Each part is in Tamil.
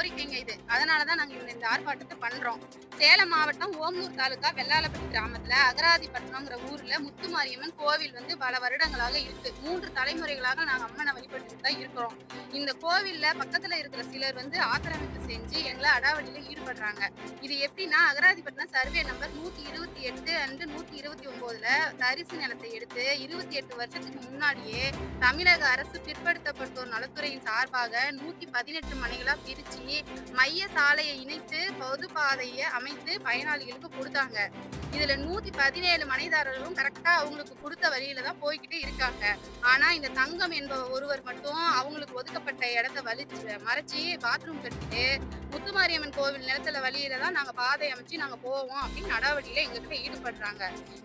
ஒரு கோரிக்கைங்க இது. அதனால தான் இந்த- இந்த ஆர்ப்பாட்டத்தை பண்ணுறோம் சேலம் மாவட்டம் ஓமூர் தாலுகா வெள்ளாளப்பட்டி கிராமத்தில் அகராதிப்பட்டினம்ங்கிற ஊரில் முத்துமாரியம்மன் கோவில் வந்து பல வருடங்களாக இருக்குது மூன்று தலைமுறைகளாக நாங்கள் அம்மனை வழிபட்டு தான் இருக்கிறோம். இந்த கோவில்ல பக்கத்தில் இருக்கிற சிலர் வந்து ஆக்கிரமிப்பு செஞ்சு எங்களை அடாவடியில் ஈடுபடுறாங்க. இது எப்படின்னா அகராதிப்பட்டினம் சர்வே நம்பர் நூற்றி இருபத்தி எட்டு அண்டு நூற்றி இருபத்தி ஒம்போதில் தரிசு நிலத்தை எடுத்து இருபத்தி எட்டு வருஷத்துக்கு முன்னாடியே தமிழக அரசு பிற்படுத்தப்பட்டோர் நலத்துறையின் சார்பாக நூற்றி பதினெட்டு மனைகளாக பிரித்து மைய சாலையை இணைத்து பொது பாதையை அமைத்து பயனாளிகளுக்கு கொடுத்தாங்க. இதுல நூத்தி பதினேழு மனைதாரர்களும் கரெக்டா அவங்களுக்கு கொடுத்த வழியில தான் போய்கிட்டே இருக்காங்க. ஆனா இந்த தங்கம் என்பவர் ஒருவர் மட்டும் அவங்களுக்கு இடத்த வலிச்சு மறைச்சி பாத்ரூம் கட்டிட்டு முத்துமாரியம்மன் கோவில் நிலத்துல வழியில தான் நாங்க பாதை அமைச்சு நாங்க போவோம் அப்படின்னு நடவடிக்கையில எங்ககிட்ட ஈடுபடுறாங்க.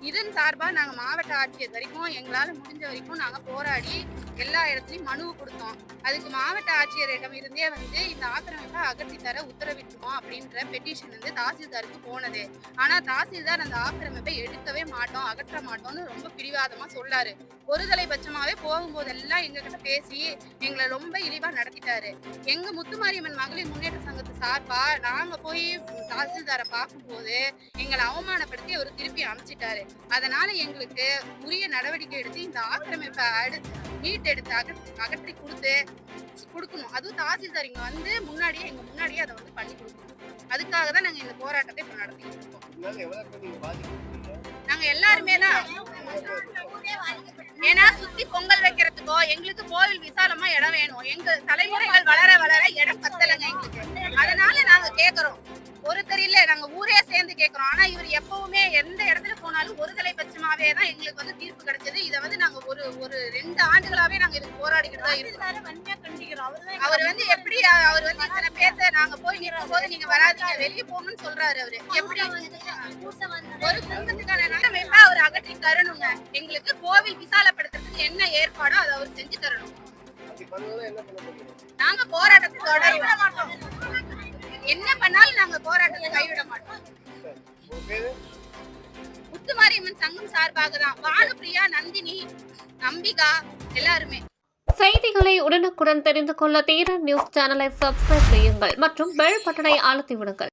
இதன் சார்பா நாங்க மாவட்ட ஆட்சியர் வரைக்கும் எங்களால முடிஞ்ச வரைக்கும் நாங்க போராடி எல்லா இடத்துலயும் மனு கொடுத்தோம். அதுக்கு மாவட்ட ஆட்சியரிடம் இருந்தே வந்து இந்த ஆக்கிரமிப்பை அகற்றி தர உத்தரவிட்டுருவோம் அப்படின்ற பெட்டிஷன் வந்து தாசில்தாருக்கு போனது. ஆனா தாசில்தார் அந்த ஆக்கிரமிப்பை எடுக்கவே மாட்டோம் அகற்ற மாட்டோம்னு ரொம்ப பிடிவாதமா சொல்லாரு. ஒருதலை பட்சமாவே போகும்போதெல்லாம் எங்க கிட்ட பேசி எங்களை ரொம்ப இழிவா நடத்திட்டாரு. எங்க முத்துமாரியம்மன் மகளிர் முன்னேற்ற சங்கத்து சார்பா நாங்க போய் தாசில்தாரை பார்க்கும்போது எங்களை அவமானப்படுத்தி அவர் திருப்பி அனுப்பிச்சிட்டாரு அதனால எங்களுக்கு உரிய நடவடிக்கை எடுத்து இந்த ஆக்கிரமிப்பை அடுத்து மீட் எடுத்து அகற்றி அகற்றி கொடுத்து கொடுக்கணும். அதுவும் தாசில்தார் இங்க வந்து முன்னாடியே எங்க முன்னாடியே அதை வந்து பண்ணி கொடுக்கணும். அதுக்காக தான் நாங்க இந்த போராட்டத்தை இப்ப நடத்திட்டு இருக்கோம்? நாங்க எல்லாருமே தான். ஏன்னா சுத்தி பொங்கல் வைக்கிறதுக்கோ எங்களுக்கு கோவில் விசாலமா இடம் வேணும். எங்க தலைமுறைகள் வளர வளர இடம் பத்தலைங்க எங்களுக்கு. அதனால நாங்க கேக்குறோம். ஒருத்தர் இல்ல நாங்க ஊரே சேர்ந்து கேக்குறோம். ஆனா இவர் எப்பவுமே எந்த இடத்துல போனாலும் ஒருதலை பட்சமாவே தான் எங்களுக்கு வந்து தீர்ப்பு கிடைச்சது. இதை வந்து நாங்க ஒரு ஒரு ரெண்டு ஆண்டுகளாவே நாங்க இதுக்கு போராடிக்கிட்டு தான் இருக்கோம். அவர் வந்து எப்படி அவர் வந்து இத்தனை பேர்த்த நாங்க போய் நிற்கும் போது நீங்க வராதீங்க வெளியே போகணும்னு சொல்றாரு அவரு. எப்படி? ஒரு அகற்றி தரணுங்க. எங்களுக்கு கோவில் விசாலப்படுத்துறதுக்கு என்ன ஏற்பாடோ அதை அவர் செஞ்சு தரணும். நாங்க போராட்டத்தை தொடருவோம். என்ன பண்ணாலும் நாங்க போராட்டத்தை கைவிட மாட்டோம். முத்துமாரியம்மன் சங்கம் சார்பாக தான். வானுப்பிரியா நந்தினி நம்பிகா எல்லாருமே. செய்திகளை உடனுக்குடன் தெரிந்து கொள்ள தீரன் நியூஸ் சேனலை சப்ஸ்கிரைப் செய்யுங்கள் மற்றும் பெல் பட்டனை அழுத்தி விடுங்கள்.